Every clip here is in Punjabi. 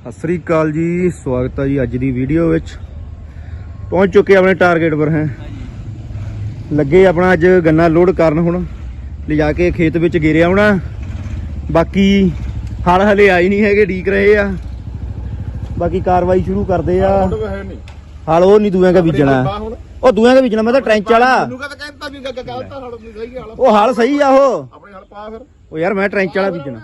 ਸਤਿ ਸ੍ਰੀ ਅਕਾਲ ਜੀ ਸਵਾਗਤ ਹੈ ਜੀ ਅੱਜ ਦੀ ਵੀਡੀਓ ਵਿੱਚ। ਪਹੁੰਚ ਚੁੱਕੇ ਆਪਣੇ ਟਾਰਗੇਟ ਪਰ ਹੈ। ਲੱਗੇ ਆਪਣਾ ਅੱਜ ਗੰਨਾ ਲੋਡ ਕਰਨ ਹੁਣ। ਲਿਜਾ ਕੇ ਖੇਤ ਵਿੱਚ ਗੇਰਿਆ ਆਉਣਾ। ਬਾਕੀ ਹਲ ਹਲੇ ਆਈ ਨਹੀਂ ਹੈਗੇ ਢੀਕ ਰਹੇ ਆ। ਬਾਕੀ ਕਾਰਵਾਈ ਸ਼ੁਰੂ ਕਰਦੇ ਆ। ਹਲ ਉਹ ਨਹੀਂ ਦੂਆਂ ਕਾ ਬੀਜਣਾ। ਉਹ ਦੂਆਂ ਕਾ ਬੀਜਣਾ ਮੈਂ ਤਾਂ ਟ੍ਰੈਂਚ ਵਾਲਾ। ਉਹ ਹਲ ਸਹੀ ਆ ਉਹ। ਆਪਣੇ ਹਲ ਪਾ ਫਿਰ। ਉਹ ਯਾਰ ਮੈਂ ਟ੍ਰੈਂਚ ਵਾਲਾ ਬੀਜਣਾ।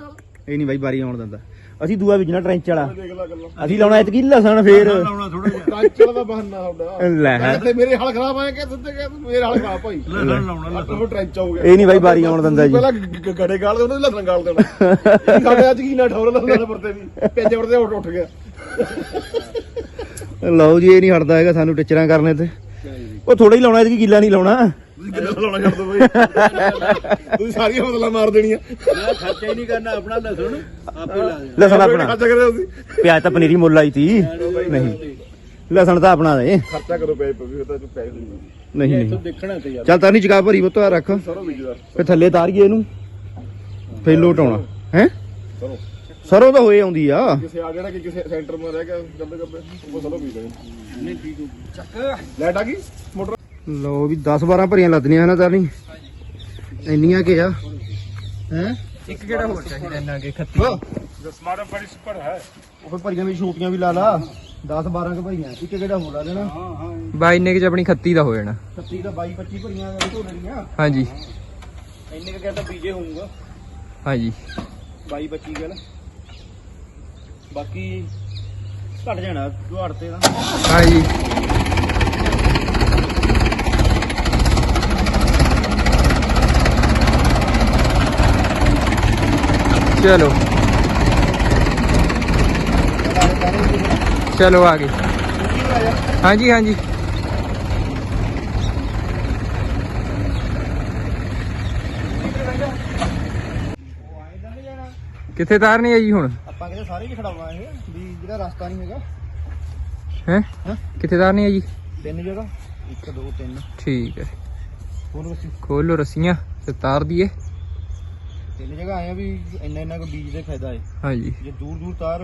ਇਹ ਨਹੀਂ ਬਾਈ ਬਾਰੀ ਆਉਣ ਦਿੰਦਾ। ਅਸੀਂ ਦੂਆ ਬੀਜਣਾ ਟ੍ਰੈਂਚ ਵਾਲਾ। ਦੇਖ ਲੈ ਗੱਲਾਂ। ਅਸੀਂ ਲਾਉਣਾ ਇਤਕੀ ਲਸਣ ਫੇਰ। ਲਾਉਣਾ ਥੋੜਾ ਜਿਹਾ। ਕਾਂਚਲ ਦਾ ਬਹਾਨਾ ਤੁਹਾਡਾ। ਲੈ ਤੇ ਮੇਰੇ ਹਲ ਖਰਾਬ ਆਏ ਕਿ ਸਿੱਧੇ ਕਿ ਮੇਰੇ ਹਲ ਖਰਾਬ ਭਾਈ। ਲਸਣ ਲਾਉਣਾ ਲਸਣ ਟ੍ਰੈਂਚ ਹੋ ਗਿਆ। ਇਹ ਨਹੀਂ ਬਾਈ ਬਾਰੀ ਆਉਣ ਦਿੰਦਾ ਜੀ। ਪਹਿਲਾਂ ਗ- ਗ- ਗੜੇ ਗਾਲ ਦੇ ਉਹਨੇ ਲਸਣ ਗਾਲ ਦੇਣਾ। ਇਹ ਸਾਡੇ ਅੱਜ ਕੀ ਨਾ ਠੌਰ ਲਸਣ ਪਰਤੇ ਵੀ। ਪੇਜੇ ਵਰਦੇ ਉੱਠ ਉੱਠ ਗਿਆ। ਲਓ ਜੀ ਇਹ ਨਹੀਂ ਹਟਦਾ ਹੈਗਾ ਸਾਨੂੰ ਟਿਚਰਾਂ ਕਰਨੇ ਤੇ। ਉਹ ਥੋੜਾ ਹੀ ਲਾਉਣਾ ਇਹਦੀ ਗਿੱਲਾ ਨਹੀਂ ਲਾਉਣਾ। ਕਿੰਨਾ ਲਾਉਣਾ ਛੱਡ ਦੋ ਬਈ। ਤੁਸੀਂ ਸਾਰੀਆਂ ਬਦਲਾ ਮਾਰ ਦੇਣੀਆਂ। ਖਰਚਾ ਹੀ ਨਹੀਂ ਕਰਨਾ ਆਪਣਾ ਲਸਣ ਆਪੇ ਲਾ ਦੇ ਲਸਣ ਆਪਣਾ। ਖਰਚਾ ਕਰਿਆ ਤੁਸੀਂ। ਪਿਆਜ਼ ਤਾਂ ਪਨੀਰੀ ਮੁੱਲ ਆਈ ਤੀ। ਨਹੀਂ ਲਸਣ ਤਾਂ ਆਪਣਾ ਦੇ। ਖਰਚਾ ਕਰੋ ਪੈ ਪਵੇ ਤਾਂ ਤੂੰ ਪੈਸੇ ਨਹੀਂ ਇੱਥੋਂ ਨਹੀਂ। ਦੇਖਣਾ ਤੇ ਯਾਰ। ਚੱਲ ਤਾਂ ਨਹੀਂ ਚਕਾ ਭਰੀ ਬੁੱਤਾ ਰੱਖ। ਫੇ ਥੱਲੇ ਤਾਰੀਏ ਇਹਨੂੰ। ਫੇ ਲੋਟ ਆਉਣਾ। ਹੈ? ਸਰੋਂ। ਸਰੋਂ ਤਾਂ ਹੋਏ ਆਉਂਦੀ ਆ। ਕਿਸੇ ਆ ਜਿਹੜਾ ਕਿ ਕਿਸੇ ਸੈਂਟਰ ਮੇ ਰਹਿ ਗਿਆ ਗੱਬੇ ਗੱਬੇ ਉਹ ਸਰੋਂ ਬੀਜ ਦੇਣੀ ਨਹੀਂ ਠੀਕ ਚੱਕ ਲੈਟ ਆ ਗਈ ਮੋਟਰ ਲਓ ਵੀ 10 12 ਭਰੀਆਂ ਲੱਦਣੀਆਂ ਇਹਨਾਂ ਤਾਂ ਨਹੀਂ ਇੰਨੀਆਂ ਕਿ ਆ। ਹੈ? ਇੱਕ ਕਿਹੜਾ ਹੋਰ ਚਾਹੀਦਾ ਇਹਨਾਂ ਕੇ ਖੱਤੀ? ਸਮਾਰਟ ਬੜੀ ਸੁਪਰ ਹੈ। ਉਹ ਭਰੀਆਂ ਵੀ ਛੋਟੀਆਂ ਵੀ ਲਾ ਲਾ। 10 12 ਕ ਭਰੀਆਂ। ਇੱਕ ਕਿਹੜਾ ਹੋਰ ਲਾ ਦੇਣਾ ਹਾਂ ਹਾਂ। ਬਾਈ ਨੇ ਕਿ ਆਪਣੀ ਖੱਤੀ ਦਾ ਹੋ ਜਾਣਾ। 36 ਦਾ 22 25 ਭਰੀਆਂ ਢੋ ਲੈਣੀਆਂ ਹਾਂਜੀ। ਇੰਨੇ ਕ ਕਹਿੰਦਾ ਬੀਜੇ ਹੋਊਗਾ। ਹਾਂਜੀ। 22 25 ਗੱਲ। ਬਾਕੀ ਘਟ ਜਾਣਾ ਦੁਹਾੜ ਤੇ ਦਾ। ਹਾਂਜੀ। ਚਲੋ। ਚਲੋ ਆਗੇ ਹਾਂਜੀ ਹਾਂਜੀ। ਕਿੱਥੇ ਤਾਰਨੀ ਹੈ ਜੀ ਹੁਣ? ਆਪਾਂ ਕਹਿੰਦੇ ਸਾਰੇ ਹੀ ਖੜਾਉਣਾ ਇਹ ਵੀ ਜਿਹੜਾ ਰਸਤਾ ਨਹੀਂ ਹੈਗਾ। ਹੈ? ਕਿੱਥੇ ਤਾਰਨੀ ਹੈ ਜੀ ਤਿੰਨ ਜਗ੍ਹਾ। 1 2 3 ਠੀਕ ਹੈ। ਖੋਲੋ ਰੱਸੀਆਂ ਤੇ ਤਾਰ ਦਈਏ ਤਿੰਨ ਜਗ੍ਹਾ ਆਏ ਆ ਵੀ ਇੰਨਾ ਇੰਨਾ ਕੁ ਬੀਜ ਦੇ ਫਾਇਦਾ ਹੈ ਹਾਂਜੀ। ਜੇ ਦੂਰ ਦੂਰ ਤਾਰ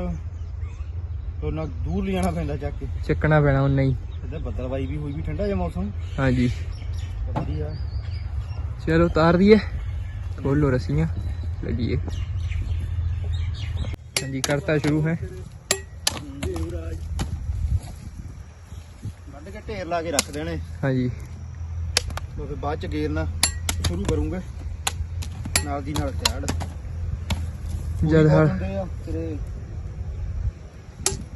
ਤੋਂ ਨਾ ਦੂਰ ਲਿਜਾਣਾ ਪੈਂਦਾ ਚੱਕ ਕੇ। ਚੱਕਣਾ ਪੈਣਾ ਉਹ ਨਹੀਂ ਇਹਦਾ ਬੱਦਲਵਾਈ ਵੀ ਹੋਈ ਵੀ ਠੰਡਾ ਜਿਹਾ ਮੌਸਮ। ਹਾਂਜੀ। ਵਧੀਆ। ਚਲੋ ਤਾਰ ਦਈਏ ਖੋਲੋ ਰੱਸੀਆਂ। ਲੱਗੀਏ ਹਾਂਜੀ ਕਰਤਾ ਸ਼ੁਰੂ ਹੈ। ਵੱਢ ਕੇ ਢੇਰ ਲਾ ਕੇ ਰੱਖ ਦੇਣੇ। ਹਾਂਜੀ। ਉਹ ਫਿਰ ਬਾਅਦ ਚ ਗੇਰਨਾ। ਸ਼ੁਰੂ ਕਰੂੰਗੇ। ਨਾਲ ਦੀ ਨਾਲ ਤਿਆੜ ਜਦ ਹਲ ਤੇਰੇ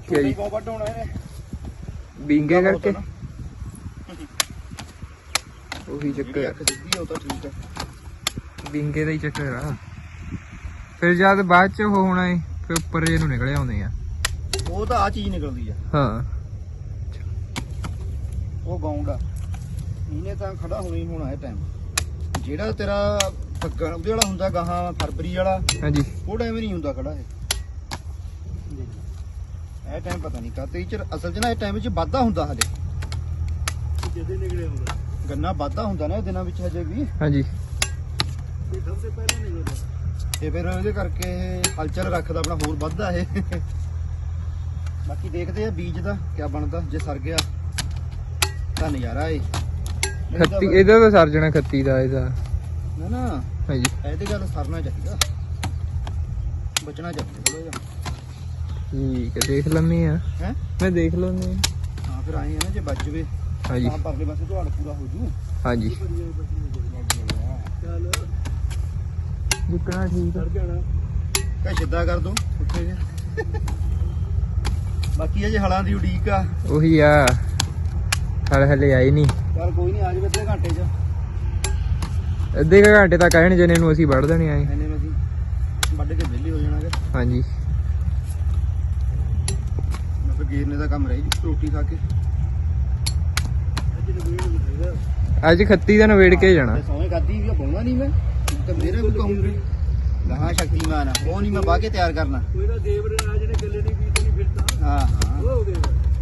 ਕੀ ਜੀ? ਬਹੁਤ ਵੱਡ ਹੋਣਾ ਇਹਨੇ ਬਿੰਗੇ ਕਰਕੇ। ਉਹੀ ਚੱਕਰ ਅੱਖ ਸਿੱਧੀ ਉਹ ਤਾਂ ਠੀਕ ਆ। ਬਿੰਗੇ ਦਾ ਹੀ ਚੱਕਰ ਆ। ਫਿਰ ਜਦ ਬਾਅਦ ਚ ਉਹ ਹੋਣਾ ਏ ਫਿਰ ਉੱਪਰ ਜੇ ਨੂੰ ਨਿਕਲੇ ਆਉਂਦੇ ਆ। ਉਹ ਤਾਂ ਆ ਚੀਜ਼ ਨਿਕਲਦੀ ਆ। ਹਾਂ। ਉਹ ਬਾਉਂਡ ਆ। ਇਹਨੇ ਤਾਂ ਖੜਾ ਹੋਣਾ ਹੀ ਹੋਣਾ ਇਹ ਟਾਈਮ ਜਿਹੜਾ ਤੇਰਾ ਫੱਗਣ ਉਹਦੇ ਵਾਲਾ ਹੁੰਦਾ ਗਾਹਾਂ ਫਰਵਰੀ ਵਾਲਾ ਹਾਂਜੀ। ਉਹ ਟਾਈਮ ਨਹੀਂ ਹੁੰਦਾ ਖੜਾ ਇਹ। ਇਹ ਟਾਈਮ ਪਤਾ ਨਹੀਂ ਕਦ ਚ ਅਸਲ 'ਚ ਨਾ ਇਹ ਟਾਈਮ ਵਿੱਚ ਵਾਧਾ ਹੁੰਦਾ ਹਲੇ ਜਦੇ ਨਿਕਲੇ ਹੁੰਦਾ ਗੰਨਾ ਵਾਧਾ ਹੁੰਦਾ ਨਾ ਇਹ ਦਿਨਾਂ ਵਿੱਚ ਹਜੇ ਵੀ। ਹਾਂਜੀ। ਇਹ ਸਭ ਤੋਂ ਪਹਿਲਾਂ ਨਿਕਲਦਾ। ਤੇ ਫਿਰ ਇਹਦੇ ਕਰਕੇ ਇਹ ਹਲਚਲ ਰੱਖਦਾ ਆਪਣਾ ਹੋਰ ਵੱਧਦਾ ਇਹ। ਬਾਕੀ ਦੇਖਦੇ ਆ ਬੀਜ ਦਾ ਕਿਆ ਬਣਦਾ ਜੇ ਸਰ ਗਿਆ। ਤਾਂ ਨਜ਼ਾਰਾ ਏ ਖੱਤੀ ਇਹਦਾ ਤਾਂ ਸਰ ਜਾਣਾ ਖੱਤੀ ਦਾ ਇਹਦਾ। ਨਾ ਨਾ। ਹਾਂਜੀ ਇਹਦੇ ਗੱਲ ਸਰਨਾ ਚਾਹੀਦਾ। ਬਚਣਾ ਚਾਹੀਦਾ ਥੋੜਾ ਜਿਹਾ। ਠੀਕ ਹੈ ਦੇਖ ਲੈਂਦੇ ਆ ਹੈ? ਮੈਂ ਦੇਖ ਲੈਂਦੇ ਆ ਹਾਂ ਫਿਰ ਆਏ ਆ ਨਾ ਜੇ ਬਚ ਜਵੇ ਹਾਂਜੀ। ਤਾਂ ਪਰਲੇ ਪਾਸੇ ਤੁਹਾਡਾ ਪੂਰਾ ਹੋ ਜੂ। ਹਾਂਜੀ। ਚੱਲ। ਜਿੱਕਣਾ ਠੀਕ ਆ। ਸਰ ਜਾਣਾ ਕਾ ਸਿੱਧਾ ਕਰ ਦੋ ਉੱਥੇ ਜੇ। ਬਾਕੀ ਇਹ ਜੇ ਹਲਾਂ ਦੀ ਉਡੀਕ ਆ। ਉਹੀ ਆ। ਹਲ ਹਲੇ ਆਈ ਨਹੀਂ। ਚੱਲ ਕੋਈ ਨਹੀਂ ਆ ਜਾਵੇ ਅੱਧੇ ਘੰਟੇ ਚ। ਅੱਧੇ ਕੁ ਘੰਟੇ ਤੱਕ ਆਣ ਜਨੇ ਨੂੰ ਅਸੀਂ ਵੜ ਦੇਣੇ ਆਏ। ਐਨੇ ਨੂੰ ਅਸੀਂ ਵੱਢ ਕੇ ਵਿਹਲੇ ਹੋ ਜਾਣਾਗੇ ਹਾਂਜੀ। ਮੈਂ ਫਿਰ ਗੇਰਨੇ ਦਾ ਕੰਮ ਰਹਿ ਜੀ ਰੋਟੀ ਖਾ ਕੇ। ਅੱਜ ਖੱਤੀ ਦਾ ਨਵੇੜ ਕੇ ਜਾਣਾ। ਤੇ ਸੌਂ ਖਾਦੀ ਵੀ ਪਾਉਣਾ ਨਹੀਂ ਮੈਂ। ਤੇ ਮੇਰੇ ਵੀ। ਕਹੂੰਗੀ ਗਾਹਾਂ ਸ਼ਕਤੀਮਾਨ ਉਹ ਨਹੀਂ ਮੈਂ ਕੇ ਤਿਆਰ ਕਰਨਾ। ਕੋਈ ਨਾ ਦੇਵ ਰਾਜ ਨੇ ਗੱਲੇ ਨਹੀਂ ਬੀਤ ਨਹੀਂ ਫਿਰਦਾ ਹਾਂ ਹਾਂ। ਉਹ ਦੇ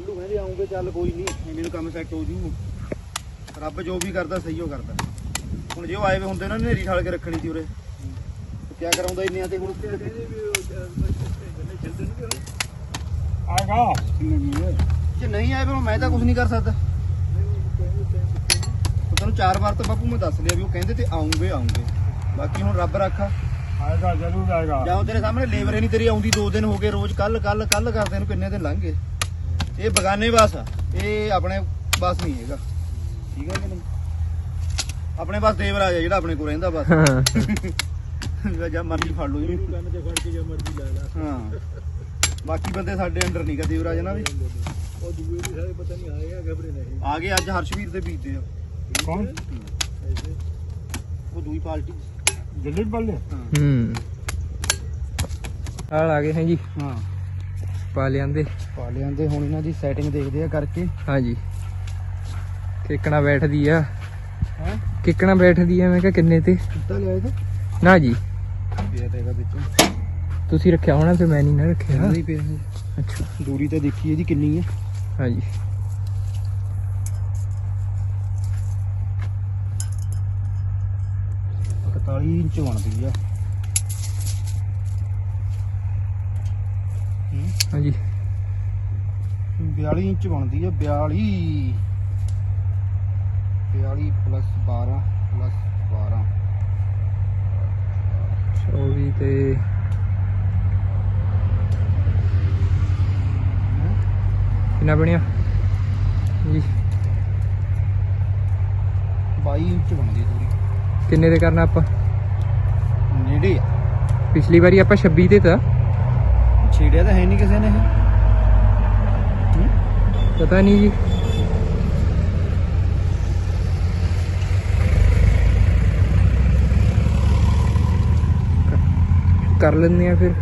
ਕੱਲ ਕਹਿੰਦੇ ਆਉਂਗੇ ਚੱਲ ਕੋਈ ਨਹੀਂ ਐਵੇਂ ਨੂੰ ਕੰਮ ਸੈੱਟ ਹੋ ਜੂ। ਰੱਬ ਜੋ ਵੀ ਕਰਦਾ ਸਹੀ ਹੋ ਕਰਦਾ। ਹੁਣ ਜੇ ਉਹ ਆਏ ਵੇ ਹੁੰਦੇ ਨਾ ਨੇਰੀ ਠਾਲ ਕੇ ਰੱਖਣੀ ਸੀ ਉਰੇ। ਕੀ ਕਰਾਉਂਦਾ ਇੰਨਿਆਂ ਤੇ ਹੁਣ? ਆਗਾ। ਜੇ ਨਹੀਂ ਆਏ ਫਿਰ ਮੈਂ ਤਾਂ ਕੁਝ ਨਹੀਂ ਕਰ ਸਕਦਾ। ਤੈਨੂੰ ਚਾਰ ਵਾਰ ਤਾਂ ਬਾਪੂ ਮੈਂ ਦੱਸ ਲਿਆ ਵੀ ਉਹ ਕਹਿੰਦੇ ਤੇ ਆਉਂਗੇ ਆਉਂਗੇ। ਬਾਕੀ ਹੁਣ ਰੱਬ ਰੱਖਾ। ਆਏਗਾ ਜ਼ਰੂਰ ਆਏਗਾ। ਜਾਂ ਤੇਰੇ ਸਾਹਮਣੇ ਲੇਬਰ ਨਹੀਂ ਤੇਰੀ ਆਉਂਦੀ ਦੋ ਦਿਨ ਹੋ ਗਏ ਰੋਜ਼ ਕੱਲ ਕੱਲ ਕੱਲ ਕਰਦੇ ਨੂੰ ਕਿੰਨੇ ਦਿਨ ਲੰਘ ਗਏ। ਇਹ ਬਗਾਨੇ ਬਾਸ ਆ। ਇਹ ਆਪਣੇ ਬਾਸ ਨਹੀਂ ਹੈਗਾ। ਠੀਕ ਹੈ ਕਿ ਨਹੀਂ? ਆਪਣੇ ਪਾਸ ਦੇਵਰਾਜ ਆ ਜਿਹੜਾ ਆਪਣੇ ਕੋਲ ਰਹਿੰਦਾ ਬਸ। ਜਾਂ ਮਰਜ਼ੀ ਫੜ ਲਓ ਜੀ। ਕੰਨ ਤੇ ਫੜ ਕੇ ਜਾਂ ਮਰਜ਼ੀ ਲੈ ਲੈ। ਹਾਂ। ਬਾਕੀ ਬੰਦੇ ਸਾਡੇ ਅੰਡਰ ਨਹੀਂ ਕਾ ਦੇਵਰਾਜ ਨਾ ਵੀ ਉਹ ਦੂਏ ਵੀ ਸਾਰੇ ਪਤਾ ਨਹੀਂ ਆਏ ਆ ਖਬਰੇ ਨਹੀਂ ਆ ਗਏ ਅੱਜ ਹਰਸ਼ਵੀਰ ਦੇ ਬੀਜਦੇ ਆ। ਕੌਣ? ਉਹ ਦੂਈ ਪਾਰਟੀ। ਜੱਲੜ ਬੱਲੇ ਹੂੰ। ਆ ਆ ਗਏ ਹਾਂ ਜੀ। ਹਾਂ। ਪਾ ਲਿਆਂਦੇ। ਪਾ ਲਿਆਂਦੇ ਹੁਣ ਇਹਨਾਂ ਦੀ ਸੈਟਿੰਗ ਦੇਖਦੇ ਆ ਕਰਕੇ। ਹਾਂਜੀ। ਕਿੱਕਣਾ ਬੈਠਦੀ ਆ। ਹੈ? ਕਿੱਕਣਾ ਬੈਠਦੀ ਆ ਮੈਂ ਕਿਹਾ ਕਿੰਨੇ ਤੇ? ਕਿੱਤਾ ਲਿਆ ਇਹ ਨਾ ਜੀ। ਪਿਆ ਤੇਗਾ ਵਿੱਚ। ਤੁਸੀਂ ਰੱਖਿਆ ਹੋਣਾ ਤੇ ਮੈਂ ਨਹੀਂ ਨਾ ਰੱਖਿਆ। ਨਹੀਂ ਪਿਆ। ਅੱਛਾ। ਦੂਰੀ ਤੇ ਦੇਖੀ ਇਹਦੀ ਕਿੰਨੀ ਹੈ। ਹਾਂਜੀ। ਇੰਚ ਬਣਦੀ ਆ। ਹਾਂਜੀ 42 ਇੰਚ ਬਣਦੀ ਆ 42 42 ਪਲੱਸ 12 ਪਲੱਸ 12 24 ਤੇ ਕਿੰਨਾ ਬਣਿਆ? ਜੀ। 22 ਇੰਚ ਬਣਦੀ ਦੂਰੀ ਕਿੰਨੇ ਤੇ ਕਰਨਾ ਆਪਾਂ? ਨੇੜੇ ਆ। ਪਿਛਲੀ ਵਾਰੀ ਆਪਾਂ 26 ਤੇ ਤਾਂ। ਛੇੜਿਆ ਤਾਂ ਹੈ ਨਹੀਂ ਕਿਸੇ ਨੇ ਇਹ। ਪਤਾ ਨਹੀਂ ਜੀ। ਕਰ ਲੈਂਦੇ ਆ ਫਿਰ।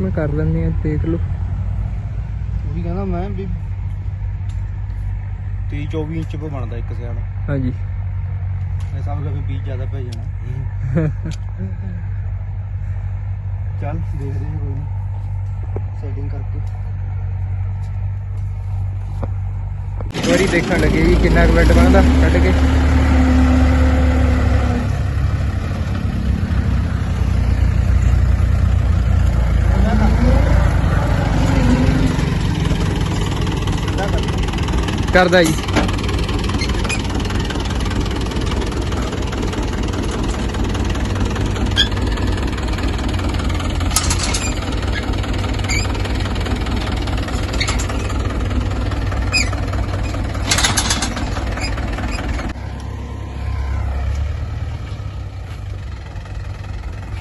ਮੈਂ ਕਰ ਲੈਂਦੇ ਆ ਦੇਖ ਲਓ। ਉਹ ਵੀ ਕਹਿੰਦਾ ਮੈਂ ਵੀ 23 24 ਇੰਚ ਪੇ ਬਣਦਾ ਇੱਕ ਸਿਆਲ ਹਾਂਜੀ। ਇਹ ਸਭ ਦਾ ਵੀ ਬੀਜ ਜ਼ਿਆਦਾ ਪੈ ਜਾਣਾ। ਚੱਲ ਦੇਖਦੇ ਹਾਂ ਕੋਈ ਨਹੀਂ ਸੈਟਿੰਗ ਕਰਕੇ। ਇੱਕ ਵਾਰੀ ਦੇਖਣ ਲੱਗੇ ਜੀ ਕਿੰਨਾ ਕੁ ਬੈੱਡ ਬਣਦਾ, ਕੱਢ ਕੇ। ਕਰਦਾ ਜੀ।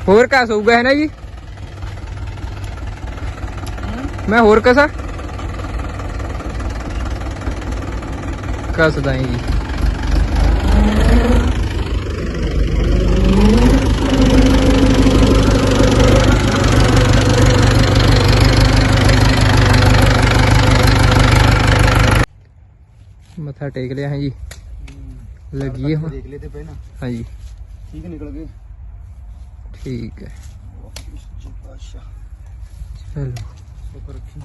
ਹੋਰ ਕਸ ਹੋਊਗਾ ਹੈ ਨਾ ਜੀ ਮੈਂ ਹੋਰ ਕਸਾ ਕਸਦਾ ਹਾਂ ਜੀ ਮੱਥਾ ਟੇਕ ਲਿਆ ਹੈ ਜੀ ਲੱਗੀ ਹੈ ਹੁਣ ਦੇਖ ਲਏ ਤੇ ਪਹਿਲਾਂ ਹਾਂਜੀ ਠੀਕ ਨਿਕਲ ਗਏ ਠੀਕ ਹੈ। ਚਲੋ। ਉੱਪਰ ਰੱਖੀ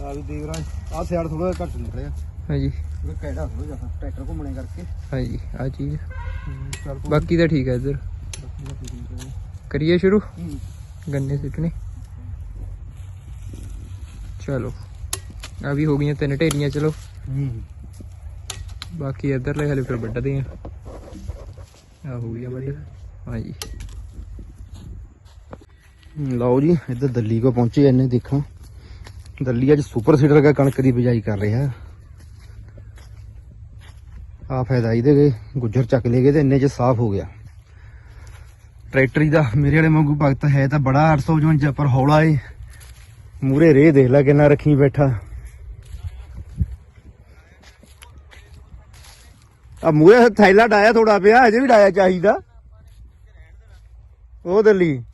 ਆ ਵੀ ਦੇਖ ਰਹਾ ਆ ਸਿਆੜ ਥੋੜਾ ਜਿਹਾ ਘੱਟ ਨਿਕਲਿਆ ਹਾਂਜੀ। ਉਹ ਕਿਹੜਾ ਥੋੜਾ ਜਿਹਾ ਟਰੈਕਟਰ ਘੁੰਮਣੇ ਕਰਕੇ। ਹਾਂਜੀ ਆ ਚੀਜ਼। ਬਾਕੀ ਤਾਂ ਠੀਕ ਹੈ ਇੱਧਰ। ਕਰੀਏ ਸ਼ੁਰੂ। ਗੰਨੇ ਸਿੱਟਣੇ। ਚਲੋ। ਆ ਵੀ ਹੋ ਗਈਆਂ ਤਿੰਨ ਢੇਰੀਆਂ ਚਲੋ। ਹੂੰ। ਬਾਕੀ ਇੱਧਰਲੇ ਹਲੇ ਫਿਰ ਵੱਢਦੇ ਆ। ਆ ਹੋ ਗਿਆ ਵੱਢ। ਹਾਂਜੀ। ਲਓ ਜੀ ਇੱਧਰ ਦਿੱਲੀ ਕੋ ਪਹੁੰਚੇ ਇਹਨੇ ਦੇਖਾਂ। ਦਿੱਲੀ ਅੱਜ ਸੁਪਰ ਸੀਡਰ ਦਾ ਕਣਕ ਦੀ ਬਿਜਾਈ ਕਰ ਰਿਹਾ। ਆ ਫਾਇਦਾ ਇਹਦੇ ਗਏ ਗੁੱਜਰ ਚੱਕ ਲੈ ਗਏ ਤੇ ਇੰਨੇ ਚ ਸਾਫ਼ ਹੋ ਗਿਆ। ਟਰੈਕਟਰੀ ਦਾ ਮੇਰੇ ਵਾਲੇ ਵਾਂਗੂ ਭਗਤ ਹੈ ਤਾਂ ਬੜਾ 855 ਪਰ ਹੌਲਾ ਏ। ਮੂਰੇ ਰੇ ਦੇਖ ਲੈ ਕਿੰਨਾ ਰੱਖੀ ਬੈਠਾ। ਆ ਮੂਰੇ ਥੈਲਾ ਡਾਇਆ ਥੋੜਾ ਪਿਆ ਅਜੇ ਵੀ ਡਾਇਆ ਚਾਹੀਦਾ। ਉਹ ਦਿੱਲੀ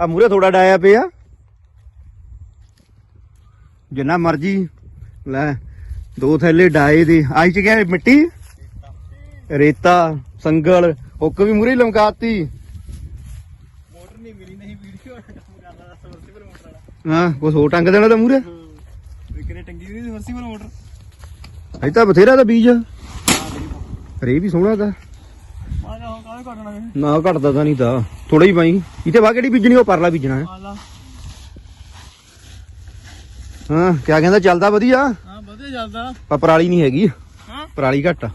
ਆ ਮੂਰੇ ਥੋੜਾ ਡਾਇਆ ਪਿਆ। ਜਿੰਨਾ ਮਰਜ਼ੀ, ਲੈ, ਦੋ ਥੈਲੇ ਡਾਏ ਦੇ। ਆਈ ਚ ਗਿਆ ਮਿੱਟੀ? ਰੇਤਾ। ਸੰਗਲ। ਹੁੱਕ ਵੀ ਮੂਰੇ ਲਮਕਾਤੀ। ਹਾਂ ਕੁਛ ਹੋਰ ਟੰਗ ਦੇਣਾ ਤਾਂ ਮੂਰੇ ਟੰਗੀ ਅਜੇ ਤਾਂ ਬਥੇਰਾ ਤਾਂ ਬੀਜ। ਰੇ ਵੀ ਸੋਹਣਾ ਤਾਂ। ਆ ਜਾ ਕਾਹਦੇ ਕੱਟਣਾ ਇਹ? ਨਾ ਘਟਦਾ ਤਾਂ ਨਹੀਂ ਤਾਂ। ਥੋੜਾ ਹੀ ਪਾਈ। ਇਤੇ ਵਾ ਕਿਹੜੀ ਬੀਜਣੀ ਉਹ ਪਰਲਾ ਬੀਜਣਾ ਹੈ। ਆ ਲਾ ਹਾਂ ਕਿਆ ਕਹਿੰਦਾ ਚੱਲਦਾ ਵਧੀਆ? ਹਾਂ ਵਧੀਆ ਚੱਲਦਾ। ਪਰ ਪਰਾਲੀ ਨਹੀਂ ਹੈਗੀ। ਹਾਂ? ਪਰਾਲੀ ਘੱਟ ਆ।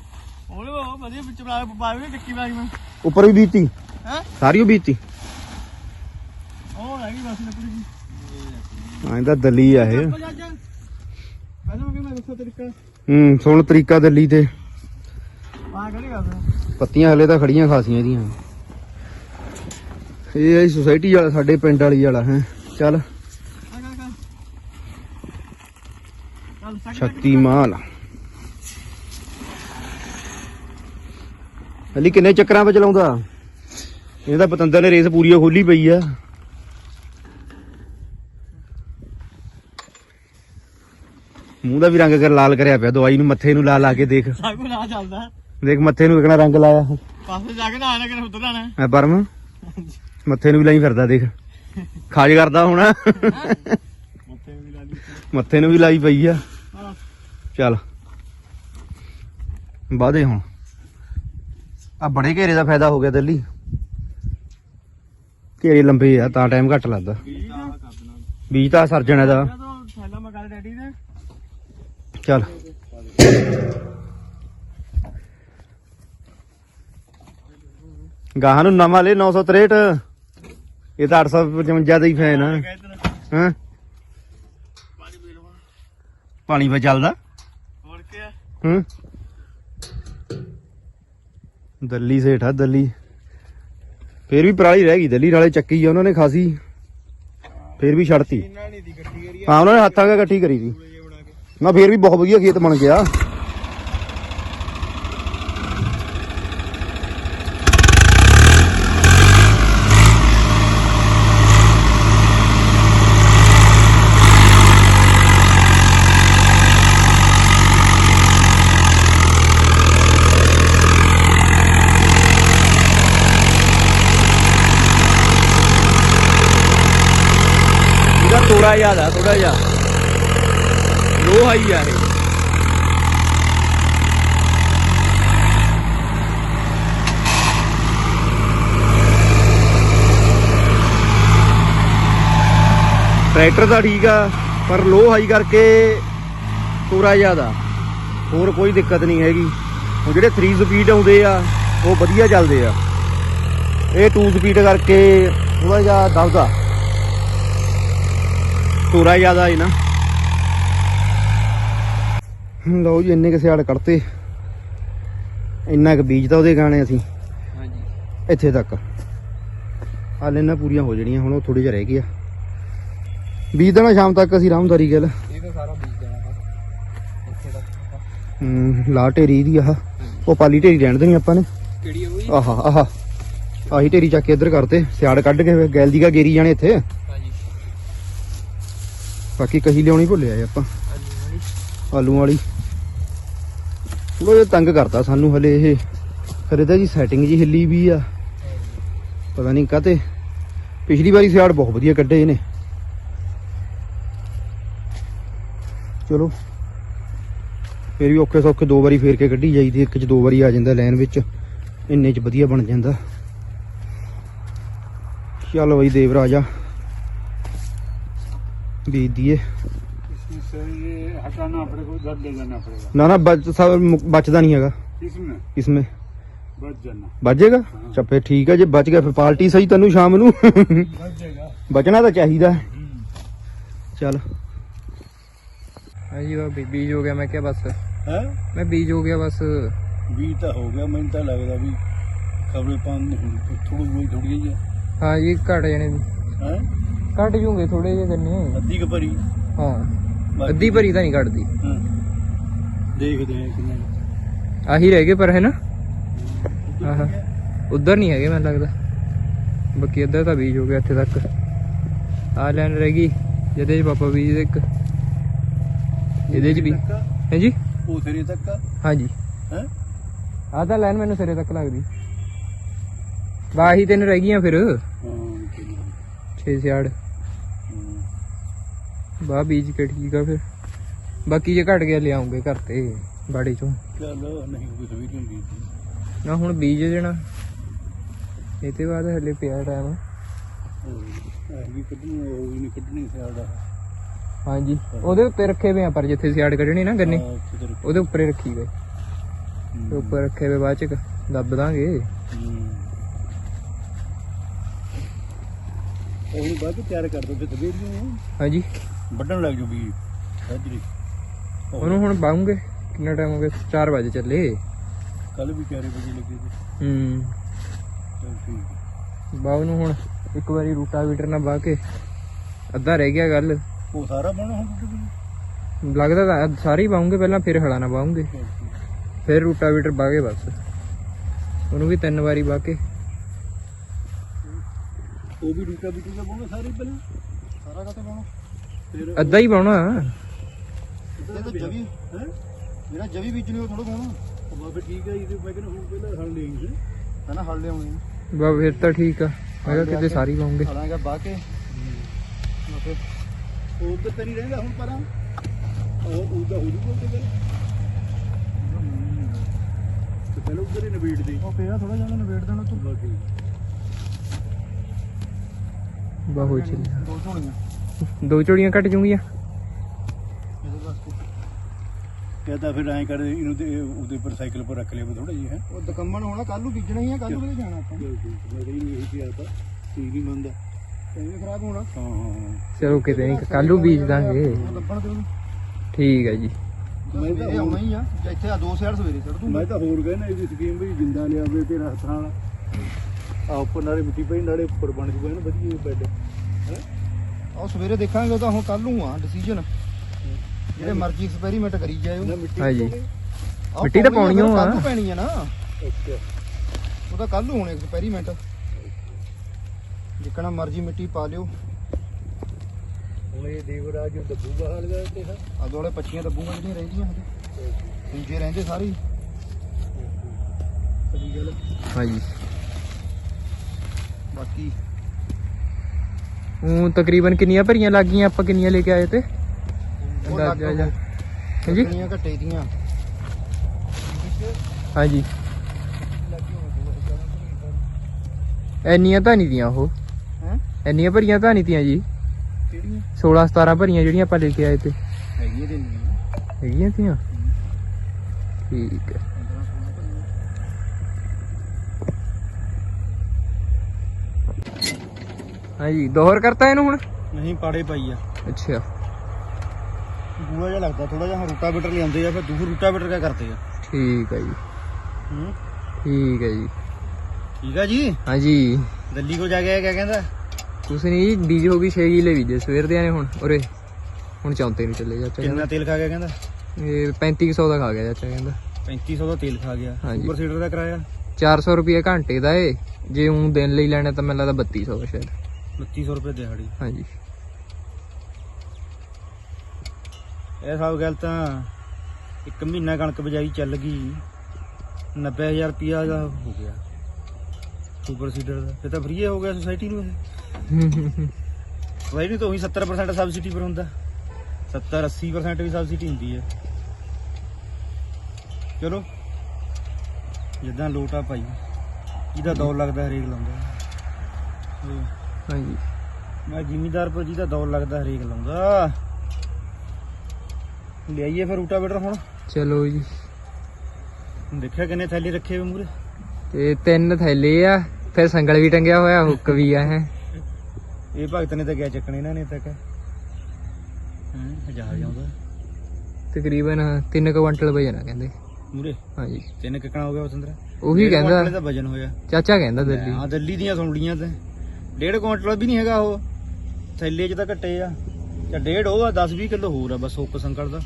ਉਹ ਵਧੀਆ ਵਿੱਚ ਬਣਾ ਪਾਏ ਨੇ ਟਿੱਕੀ ਬਾਈ ਮੈਂ। ਉੱਪਰ ਵੀ ਬੀਜਤੀ। ਹੈ? ਸਾਰੀ ਉਹ ਬੀਜਤੀ। ਉਹ ਹੈਗੀ ਬਸ ਲੱਕੜੀ ਦੀ ਹਾਂ ਇਹਦਾ ਦਲੀ ਆ ਇਹ। ਹੂੰ ਸੁਣ ਤਰੀਕਾ ਦਲੀ ਤੇ। ਪੱਤੀਆਂ ਹਲੇ ਤਾਂ ਖੜੀਆਂ ਖਾਸੀਆਂ ਇਹਦੀਆਂ। ਇਹ ਹੈ ਸੁਸਾਇਟੀ ਵਾਲਾ ਸਾਡੇ ਪਿੰਡ ਵਾਲੀ ਵਾਲਾ ਹੈ। ਚੱਲ। ਸ਼ਕਤੀਮਾਨ ਹਲੀ ਕਿੰਨੇ ਚੱਕਰਾਂ 'ਚ ਚਲਾਉਂਦਾ ਇਹ ਤਾਂ ਪਤੰਦਰ ਨੇ ਰੇਸ ਪੂਰੀ ਖੋਲੀ ਪਈ ਆ। ਮੂੰਹ ਦਾ ਵੀ ਰੰਗ ਕਰ ਲਾਲ ਕਰਿਆ ਪਿਆ ਦਵਾਈ ਨੂੰ ਮੱਥੇ ਨੂੰ ਲਾ ਲਾ ਕੇ ਦੇਖ। ਸਭ ਕੁਝ ਆ ਚੱਲਦਾ। ਦੇਖ ਮੱਥੇ ਨੂੰ ਕਿਹੜਾ ਰੰਗ ਲਾਇਆ। ਪਾਸੇ ਜਾ ਕੇ ਨਾ ਆਣਾ ਕਿ ਉੱਧਰ ਆਣਾ ਐ ਪਰਮ ਮੱਥੇ ਨੂੰ ਵੀ ਲਾਈ ਫਿਰਦਾ ਦੇਖ। ਖਾਜ ਕਰਦਾ ਹੁਣ। ਮੱਥੇ ਵੀ ਲਾ ਲਈ ਮੱਥੇ ਨੂੰ ਵੀ ਲਾਈ ਪਈ ਆ। ਚੱਲ। ਵਾਦੇ ਹੁਣ। ਆ ਬੜੇ ਘੇਰੇ ਦਾ ਫਾਇਦਾ ਹੋ ਗਿਆ ਦਿੱਲੀ ਘੇਰੇ ਲੰਬੇ ਆ ਤਾਂ ਟਾਈਮ ਘੱਟ ਲੱਗਦਾ। ਬੀਜ ਤਾਂ ਸਰਜਣ ਇਹਦਾ। ਜਦੋਂ ਥੈਲਾ ਮਗਾ ਡੈਡੀ ਨੇ ਚੱਲ ਗਾਹਾਂ ਨੂੰ ਨਵਾਂ ਲੈ 963 ਇਹ ਤਾਂ 855 ਦਾ ਹੀ ਫੈਨ ਆ। ਹਾਂ? ਪਾਣੀ ਪੇ ਚੱਲਦਾ? ਹੋਰ ਕੀ ਹੂੰ। ਦਿੱਲੀ ਸੇਠ ਆ ਦਿੱਲੀ। ਫੇਰ ਵੀ ਪਰਾਲੀ ਰਹਿ ਗਈ ਦਿੱਲੀ ਨਾਲੇ ਚੱਕੀ ਆ ਉਹਨਾਂ ਨੇ ਖਾਸੀ। ਫੇਰ ਵੀ ਛੱਡਤੀ। ਹਾਂ ਉਹਨਾਂ ਨੇ ਹੱਥਾਂ ਨਾਲ ਇਕੱਠੀ ਕਰੀ ਸੀ। ਕੇ ਨਾ ਫੇਰ ਵੀ ਬਹੁਤ ਵਧੀਆ ਖੇਤ ਬਣ ਗਿਆ। ਥੋੜਾ ਤੋੜਾ ਜ਼ਿਆਦਾ ਥੋੜਾ ਜਿਹਾ ਲੋ ਹਾਈ ਆ ਇਹ। ਟਰੈਕਟਰ ਤਾਂ ਠੀਕ ਆ, ਪਰ ਲੋ ਹਾਈ ਕਰਕੇ ਤੋਰਾ ਜ਼ਿਆਦਾ। ਹੋਰ ਕੋਈ ਦਿੱਕਤ ਨਹੀਂ ਹੈਗੀ। ਉਹ ਜਿਹੜੇ 3 ਸਪੀਡ ਆਉਂਦੇ ਆ, ਉਹ ਵਧੀਆ ਚੱਲਦੇ ਆ। ਇਹ 2 ਸਪੀਡ ਕਰਕੇ ਥੋੜਾ ਜਿਹਾ ਦਬਦਾ। ਤੋਰਾ ਜ਼ਿਆਦਾ ਹੈ ਨਾ। ਲਓ ਜੀ ਇੰਨੇ ਕਿ ਸਿਆੜ ਕੱਢਤੇ। ਇੰਨਾ ਕੁ ਬੀਜ ਤਾਂ ਉਹਦੇ ਗਾਣੇ ਅਸੀਂ। ਹਾਂਜੀ। ਇੱਥੇ ਤੱਕ। ਹਾਲੇ ਨਾ ਪੂਰੀਆਂ ਹੋ ਜਣੀਆਂ ਹੁਣ ਉਹ ਥੋੜੀ ਜਿਹਾ ਰਹਿ ਗਿਆ ਬੀਜ ਦੇਣਾ ਸ਼ਾਮ ਤੱਕ ਅਸੀਂ ਰਾਮਦਾਰੀ ਗੱਲ ਇਹ ਤਾਂ ਸਾਰਾ ਬੀਜ ਦੇਣਾ ਇੱਥੇ ਤੱਕ ਹੂੰ ਲਾ ਢੇਰੀ ਦੀ ਆਹ ਉਹ ਪਾਲੀ ਢੇਰੀ ਰਹਿਣ ਦੇਣੀ ਆਪਾਂ ਨੇ। ਕਿਹੜੀ ਆ ਬਈ ਆਹਾ ਆਹਾ। ਆਹੀ ਢੇਰੀ ਚੱਕ ਕੇ ਇੱਧਰ ਕਰਤੇ। ਸਿਆੜ ਕੱਢ ਕੇ ਗੈਲ ਦੀ ਕਾ ਗੇਰੀ ਜਾਣੇ ਇੱਥੇ। ਹਾਂਜੀ। ਬਾਕੀ ਕਹੀ ਲਿਆਉਣੀ ਭੁੱਲਿਆ ਆਪਾਂ। ਆਲੂ ਵਾਲੀ। ਉਹ ਇਹ ਤੰਗ ਕਰਤਾ ਸਾਨੂੰ ਹਲੇ ਇਹ। ਫਿਰ ਇਹਦਾ ਜੀ ਸੈਟਿੰਗ ਜੀ ਹਿੱਲੀ ਵੀ ਆ। ਪਤਾ ਨਹੀਂ ਕਾਤੇ ਪਿਛਲੀ ਵਾਰੀ ਸਿਆੜ ਬਹੁਤ ਵਧੀਆ ਕੱਢੇ ਇਹਨੇ। ਚਲੋ। ਫਿਰ ਵੀ ਔਖੇ ਸੌਖੇ ਦੋ ਵਾਰੀ ਫੇਰ ਕੇ ਕੱਢੀ ਜਾਈਦੀ ਇੱਕ ਚ ਦੋ ਵਾਰੀ ਆ ਜਾਂਦਾ ਲਾਈਨ ਵਿੱਚ। ਇੰਨੇ ਚ ਵਧੀਆ ਬਣ ਜਾਂਦਾ। ਚੱਲ ਬਈ ਦੇਵਰਾਜਾ ਬੀਜ ਦੀਏ। ਨਾ ਨਾ ਬਚ ਸਭ ਬਚਦਾ ਨਹੀਂ ਹੈਗਾ। इसमें ਇਸਮੇ बच जाना ਬਚੇਗਾ? ਅੱਛਾ ਫਿਰ ਠੀਕ ਹੈ ਜੇ ਬਚ ਗਿਆ ਫਿਰ ਪਾਰਟੀ ਸਹੀ ਤੈਨੂੰ ਸ਼ਾਮ ਨੂੰ। ਬਚਣਾ ਤਾਂ ਚਾਹੀਦਾ। ਹੈ। ਚੱਲ। ਹਾਂਜੀ ਬਾਬੀ ਬੀਜ ਹੋ ਗਿਆ ਮੈਂ ਕਿਹਾ ਬਸ। है ਮੈਂ ਬੀਜ ਹੋ ਗਿਆ ਬਸ। ਵੀ ਤਾਂ ਹੋ ਗਿਆ ਮੈਨੂੰ ਤਾਂ ਲੱਗਦਾ ਵੀ ਖਬਰੇ ਪਾਣ ਥੋੜੀ ਬਹੁਤ ਥੋੜੀ ਜਿਹੀ ਹਾਂ ਇਹ ਘਟ ਜਾਣੇ ਹੈ? ਘਟ ਜੂਗੇ ਥੋੜੇ ਜਿਹੇ ਗੰਨੇ ਅੱਧੀ ਕੁ ਹਾਂ। ਅੱਧੀ ਭਰੀ ਤਾਂ ਨਹੀਂ ਹਾਂ। ਦੇਖਦੇ ਆ ਕਿੰਨੇ ਆਹੀ ਰਹਿ ਗਏ ਪਰ ਹੈ ਨਾ? ਆਹ। ਉਧਰ ਨਹੀਂ ਹੈਗੇ ਮੈਨੂੰ ਲੱਗਦਾ। ਬਾਕੀ ਇੱਧਰ ਤਾਂ ਬੀਜ ਹੋ ਗਿਆ ਇੱਥੇ ਤੱਕ। ਆ ਲੈਣ ਰਹਿ ਗਈ ਜਿਹਦੇ ਚ ਪਾਪਾ ਬੀਜ ਦੇ ਇੱਕ। ਇਹਦੇ ਚ ਵੀ। ਹੈ ਜੀ? ਉਹ ਸਿਰੇ ਤੱਕ? ਹਾਂਜੀ। ਹੈ? ਆਹ ਤਾਂ ਲਾਈਨ ਮੈਨੂੰ ਸਿਰੇ ਤੱਕ ਲੱਗਦੀ। ਬਾਹੀ ਤਿੰਨ ਰਹਿ ਗਈਆਂ ਫਿਰ। ਹਾਂ 6 ਸਿਆੜ ਬਾਹ ਬੀਜ ਕੇ ਠੀਕ ਆ ਫਿਰ। ਬਾਕੀ ਜੇ ਘਟ ਗਿਆ ਲਿਆਉਂਗੇ ਘਰ ਤੇ ਬਾੜੀ ਚੋਂ। ਚਲ ਨਹੀਂ ਕੋਈ ਸਵੀਰ ਹੁੰਦੀ ਨਾ ਹੁਣ ਬੀਜ ਦੇਣਾ। ਇਹ ਤੇ ਬਾਅਦ ਹਲੇ ਪਿਆ ਟਾਈਮ ਵੀ ਕੱਢਣੀ ਉਹ ਵੀ ਨਹੀਂ ਕੱਢਣੀ ਸਿਆੜਾ ਹਾਂਜੀ। ਉਹਦੇ ਉੱਤੇ ਰੱਖੇ ਹੋਏ ਆ ਪਰ ਜਿੱਥੇ ਸਿਆੜ ਕੱਢਣੀ ਨਾ ਗੰਨੇ ਉਹਦੇ ਉੱਪਰ ਰੱਖੀ ਗਏ ਤੇ ਉੱਪਰ ਰੱਖੇ ਹੋਏ ਬਾਅਦ ਚ ਦੱਬ ਦਾਂਗੇ। ਉਹ ਬਾਅਦ ਤਿਆਰ ਕਰ ਦੋ ਫਿਰ ਸਵੇਰ ਨੂੰ ਹਾਂਜੀ। ਵੱਢਣ ਲੱਗ ਜੂ ਵੀ ਸਾਜਰੀ ਉਹਨੂੰ ਹੁਣ ਬਾਉਂਗੇ ਕਿੰਨਾ ਟਾਈਮ ਹੋ ਗਿਆ? 4 ਵਜੇ ਚੱਲੇ। ਕੱਲ ਵੀ 4 ਵਜੇ ਲੱਗੇ ਸੀ। ਹੂੰ। ਠੀਕ ਬਾਉ ਨੂੰ ਹੁਣ ਇੱਕ ਵਾਰੀ ਰੂਟਾ ਵੀਟਰ ਨਾਲ ਬਾਹ ਕੇ ਅੱਧਾ ਰਹਿ ਗਿਆ ਗੱਲ। ਉਹ ਸਾਰਾ ਬਣਾ ਹੁਣ ਲੱਗਦਾ ਤਾਂ ਸਾਰੇ ਹੀ ਬਾਉਂਗੇ ਪਹਿਲਾਂ ਫਿਰ ਹਲਾ ਨਾ ਬਾਉਂਗੇ ਫਿਰ ਰੂਟਾ ਵੀਟਰ ਬਾਹ ਕੇ ਬਸ। ਉਹਨੂੰ ਵੀ ਤਿੰਨ ਵਾਰੀ ਬਾਹ ਕੇ। ਉਹ ਵੀ ਰੂਟਾ ਬੀਟੂ ਦਾ ਬੋਣਾ ਸਾਰੇ ਪਹਿਲਾਂ? ਸਾਰਾ ਕਾਤੇ ਬੋਣਾ ਫਿਰ ਅੱਧਾ ਹੀ ਬਾਉਣਾ ਇਹ ਤਾਂ ਜਵੀ। ਹੈ? ਜਿਹੜਾ ਜਵੀ ਬੀਜਣੀ ਉਹ ਥੋੜਾ ਬਾਬੇ ਠੀਕ ਹੈ ਇਹ ਮੈਂ ਕਹਿੰਦਾ ਹੁਣ ਪਹਿਲਾਂ ਹਲ ਲਈ ਸੀ। ਹੈ ਨਾ ਹਲ ਲਿਆਉਣੀ ਬਾ ਫਿਰ ਤਾਂ ਠੀਕ ਆ। ਮੈਂ ਕਿਹਾ ਕਿਤੇ ਸਾਰੀ ਬਾਉਂਗੇ ਹਲਾਂਗਾ ਬਾਹ ਕੇ ਫਿਰ ਉਹ ਤੇ ਨਹੀਂ ਰਹਿੰਦਾ ਹੁਣ ਪਰਾਂ। ਉਹ ਉਹਦਾ ਹੋ ਜੂਗਾ ਤੇ ਫਿਰ। ਤੇ ਪਹਿਲਾਂ ਉੱਧਰ ਹੀ ਨਵੇੜ ਦੇ। ਉਹ ਫੇਰ ਥੋੜਾ ਜਿਹਾ ਨਵੇੜ ਦੇਣਾ ਤੂੰ। ਬਾਕੀ ਬਾਹੋ ਚੱਲ ਦੋ ਝੋਲੀਆਂ ਦੋ ਚੋੜੀਆਂ ਘਟ ਜੂਗੀਆਂ। ਇਹਦੇ ਵਾਸਤੇ ਫਿਰ ਐਂ ਕਰ ਇਹਨੂੰ ਤੇ ਉਹਦੇ ਪਰ ਸਾਈਕਲ ਪਰ ਰੱਖ ਲਿਆ ਥੋੜਾ ਜਿਹਾ ਹੈ। ਉਹ ਦਕੰਮਣ ਹੋਣਾ ਕੱਲ ਨੂੰ ਬੀਜਣਾ ਹੀ ਆ ਕੱਲ ਨੂੰ ਕਿਤੇ ਜਾਣਾ ਆਪਾਂ। ਮੇਰੇ ਹੀ ਨਹੀਂ ਕਿਹਾ ਤਾਂ ਠੀਕ ਨਹੀਂ ਮੰਨਦਾ। ਇਹ ਖਰਾਬ ਹੋਣਾ। ਹਾਂ ਹਾਂ ਚਲੋ ਕਿਤੇ ਨਹੀਂ ਕੱਲ ਨੂੰ ਬੀਜ ਦਾਂਗੇ। ਲੱਭਣ ਤੇ ਠੀਕ ਹੈ ਜੀ। ਮੈਂ ਤਾਂ ਆਉਣਾ ਹੀ ਆ ਇੱਥੇ ਆ ਦੋ ਸਾਈਡ ਸਵੇਰੇ ਚੜ ਦੂੰ ਮੈਂ ਤਾਂ ਹੋਰ ਕਹਿਣਾ ਇਹਦੀ ਸਕੀਮ ਵੀ ਜਿੰਦਾ ਲਿਆਵੇ ਤੇ ਰਸ ਨਾਲ ਆ ਉੱਪਰ ਨਾਲੇ ਮਿੱਟੀ ਪਈ ਨਾਲੇ ਉੱਪਰ ਬਣ ਜੂਗਾ ਨਾ ਵਧੀਆ ਬੈੱਡ ਹੈ? ਆਹ ਸਵੇਰੇ ਦੇਖਾਂਗੇ ਉਹ ਤਾਂ ਹੁਣ ਕੱਲ ਨੂੰ ਆ ਡਿਸੀਜਨ ਜਿਹੜੇ ਮਰਜ਼ੀ ਐਕਸਪੈਰੀਮੈਂਟ ਕਰੀ ਜਾਇਓ। ਹਾਂਜੀ। ਆਹ ਮਿੱਟੀ ਤਾਂ ਪਾਉਣੀ ਓ ਆ। ਕੱਲ੍ਹ ਨੂੰ ਪੈਣੀ ਆ ਨਾ। ਉਹ ਤਾਂ ਕੱਲ ਨੂੰ ਹੋਣੇ ਐਕਸਪੈਰੀਮੈਂਟ ਜਿੱਕਣਾ ਮਰਜ਼ੀ ਮਿੱਟੀ ਪਾ ਲਿਓ। ਹੁਣ ਇਹ ਦੇਵਰਾਜ ਦੱਬੂਗਾ ਹਾਲ ਗਾ ਤੇ ਆ ਦੋਲੇ ਪੱਚੀਆਂ ਦੱਬੂਆਂ ਜਿਹੜੀਆਂ ਰਹਿੰਦੀਆਂ ਹਜੇ ਦੂਜੇ ਰਹਿੰਦੇ ਸਾਰੇ ਹੀ। ਸਹੀ ਗੱਲ ਹਾਂਜੀ। ਬਾਕੀ ਉਹ ਤਕਰੀਬਨ ਕਿੰਨੀਆਂ ਭਰੀਆਂ ਲੱਗ ਗਈਆਂ ਆਪਾਂ ਕਿੰਨੀਆਂ ਲੈ ਕੇ ਆਏ ਤੇ? ਅੰਦਾਜ਼ਾ। ਹਾਂਜੀ? ਕਿੰਨੀਆਂ ਘੱਟੇ ਦੀਆਂ? ਹਾਂਜੀ। ਤਾਂ ਨਹੀਂ ਦੀਆਂ ਉਹ। ਹੈ? ਇੰਨੀਆਂ ਭਰੀਆਂ ਤਾਂ ਨਹੀਂ ਤੀਆਂ ਜੀ। ਕਿਹੜੀਆਂ? 16 17 ਭਰੀਆਂ ਜਿਹੜੀਆਂ ਆਪਾਂ ਲੈ ਕੇ ਆਏ ਤੇ। ਹੈਗੀਆਂ ਤੇ ਨਹੀਂ ਹੈਗੀਆਂ ਤੀਆਂ? ਠੀਕ ਹੈ। ਹਾਂਜੀ ਦੋਹਰ ਕਰਤਾ ਇਹਨੂੰ ਹੁਣ? ਨਹੀਂ ਪਾੜੇ ਪਾਈ ਆ। ਅੱਛਾ। ਬੂਆ ਜਿਹਾ ਲੱਗਦਾ ਥੋੜਾ ਜਿਹਾ ਰੂਟਾ ਬੀਟਰ ਲਿਆਉਂਦੇ ਆ ਫਿਰ ਦੂਰ ਰੂਟਾ ਬੀਟਰ ਕਿਆ ਕਰਦੇ ਆ? ਠੀਕ ਹੈ ਜੀ। ਹੂੰ? ਠੀਕ ਹੈ ਜੀ। ਠੀਕ ਆ ਜੀ? ਹਾਂਜੀ। ਦਿੱਲੀ ਕੋ ਜਾ ਕੇ ਕਿਆ ਕਹਿੰਦਾ? ਕੁਛ ਨਹੀਂ ਬੀਜ ਹੋ ਗਈ 6 ਕਿਲੇ ਬੀਜੇ ਸਵੇਰ ਦੇ ਆਨੇ ਹੁਣ ਉਰੇ। ਹੁਣ ਚੌਂਤੇ ਨੂੰ ਚੱਲੇ ਚਾਚਾ ਕਿੰਨਾ ਤੇਲ ਖਾ ਗਿਆ ਕਹਿੰਦਾ? ਇਹ 3500 ਦਾ ਖਾ ਗਿਆ ਚਾਚਾ ਕਹਿੰਦਾ। 3500 ਦਾ ਤੇਲ ਖਾ ਗਿਆ। ਸੁਪਰ ਸੀਡਰ ਦਾ ਕਿਰਾਇਆ? 400 ਰੁਪਏ ਘੰਟੇ ਦਾ ਏ। ਜੇ ਉਂ ਦਿਨ ਲਈ ਲੈਣਾ ਤਾਂ ਮੈਨੂੰ ਲੱਗਦਾ 3200 ਦਾ ਸ਼ਾਇਦ। 3200 ਰੁਪਏ ਦਿਹਾੜੀ। ਹਾਂਜੀ। ਇਹ ਸਭ ਗੱਲ ਤਾਂ ਇੱਕ ਮਹੀਨਾ ਕਣਕ ਬਜਾਈ ਚੱਲ ਗਈ। 90000 ਰੁਪਿਆ ਦਾ ਹੋ ਗਿਆ। ਸੁਪਰ ਸੀਡਰ ਦਾ। ਫਿਰ ਤਾਂ ਫ੍ਰੀ ਹੋ ਗਿਆ ਸੋਸਾਇਟੀ ਨੂੰ ਇਹ। ਸੋਸਾਇਟੀ ਨੂੰ ਤਾਂ ਉਹੀ 70% ਸਬਸਿਡੀ ਪਰ ਹੁੰਦਾ। 70 80% ਵੀ ਸਬਸਿਡੀ ਹੁੰਦੀ ਹੈ। ਚਲੋ। ਜਿੱਦਾਂ ਲੋਟ ਭਾਈ। ਜਿਹਦਾ ਦੌਰ ਲੱਗਦਾ ਹਰੇਕ ਲਾਉਂਦਾ। ਹਾਂਜੀ। ਮੈਂ ਜ਼ਿਮੀਦਾਰ ਪਰ ਜਿਹਦਾ ਦੌਰ ਲੱਗਦਾ ਹਰੇਕ ਲਾਉਂਦਾ। ਲਿਆਈਏ ਫਿਰ ਰੂਟਾ ਬੇਟਰ ਹੁਣ। ਚਲੋ ਜੀ। ਦੇਖਿਆ ਕਿੰਨੇ ਥੈਲੇ ਰੱਖੇ ਹੋਏ ਮੂਰੇ। ਤੇ ਤਿੰਨ ਥੈਲੇ ਆ ਫਿਰ ਸੰਗਲ ਵੀ ਟੰਗਿਆ ਹੋਇਆ ਹੁੱਕ ਵੀ ਆ ਹੈ। ਇਹ ਭਗਤ ਨੇ ਤਾਂ ਗਿਆ ਚੱਕਣ ਇਹਨਾਂ ਨੇ ਤੱਕ ਹਾਂ ਹਜ਼ਾਰ ਜਾਂਦਾ ਤਕਰੀਬਨ 3 ਕੁਇੰਟਲ ਵਜਨ ਆ ਕਹਿੰਦੇ। ਮੂਰੇ? ਹਾਂਜੀ। ਤਿੰਨ ਕਿਕਣਾ ਹੋ ਗਿਆ ਵਸੰਦਰ ਉਹੀ ਕਹਿੰਦਾ। ਦਾ ਵਜਨ ਹੋਇਆ। ਚਾਚਾ ਕਹਿੰਦਾ ਦਿੱਲੀ। ਹਾਂ ਦਿੱਲੀ ਦੀਆਂ ਸੁਣਲੀਆਂ ਤੇ। ਡੇਢ ਕੁਇੰਟਲ ਵੀ ਨਹੀਂ ਹੈਗਾ ਉਹ ਥੈਲੇ 'ਚ ਤਾਂ ਘੱਟੇ ਆ ਜਾਂ ਡੇਢ ਉਹ ਆ 10 20 ਕਿਲੋ ਹੋਰ ਆ ਬਸ ਹੁੱਕ ਸੰਕਲ ਦਾ